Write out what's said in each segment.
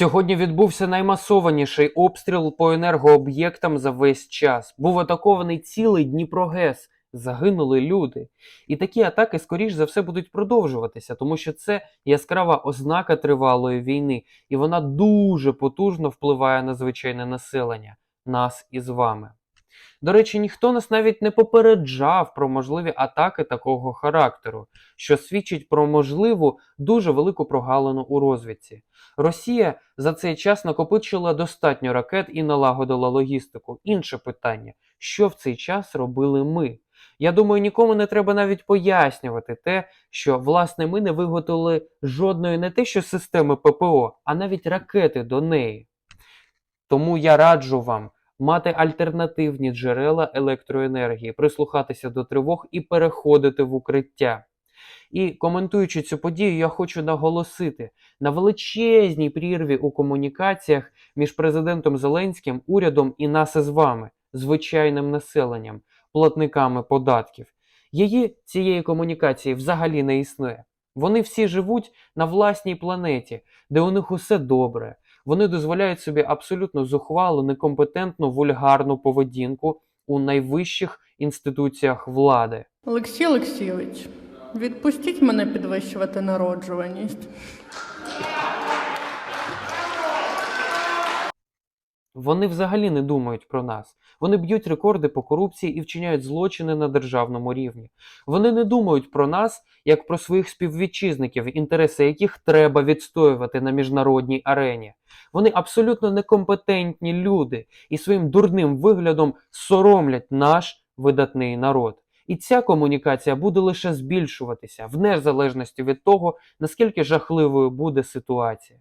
Сьогодні відбувся наймасованіший обстріл по енергооб'єктам за весь час. Був атакований цілий Дніпрогес. Загинули люди. І такі атаки, скоріш за все, будуть продовжуватися, тому що це яскрава ознака тривалої війни, і вона дуже потужно впливає на звичайне населення, нас із вами. До речі, ніхто нас навіть не попереджав про можливі атаки такого характеру, що свідчить про можливу дуже велику прогалину у розвідці. Росія за цей час накопичила достатньо ракет і налагодила логістику. Інше питання: що в цей час робили ми? Я думаю, нікому не треба навіть пояснювати те, що власне ми не виготовили жодної не те, що системи ППО, а навіть ракети до неї. Тому я раджу вам мати альтернативні джерела електроенергії, прислухатися до тривог і переходити в укриття. І коментуючи цю подію, я хочу наголосити на величезній прірві у комунікаціях між президентом Зеленським, урядом і нас із вами, звичайним населенням, платниками податків. Її цієї комунікації взагалі не існує. Вони всі живуть на власній планеті, де у них усе добре. Вони дозволяють собі абсолютно зухвалу, некомпетентну, вульгарну поведінку у найвищих інституціях влади. Олексій Олексійович, відпустіть мене підвищувати народжуваність. Вони взагалі не думають про нас. Вони б'ють рекорди по корупції і вчиняють злочини на державному рівні. Вони не думають про нас як про своїх співвітчизників, інтереси яких треба відстоювати на міжнародній арені. Вони абсолютно некомпетентні люди і своїм дурним виглядом соромлять наш видатний народ. І ця комунікація буде лише збільшуватися в незалежності від того, наскільки жахливою буде ситуація.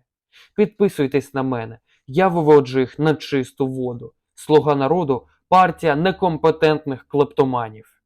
Підписуйтесь на мене. Я виводжу їх на чисту воду. Слуга народу партія некомпетентних клептоманів.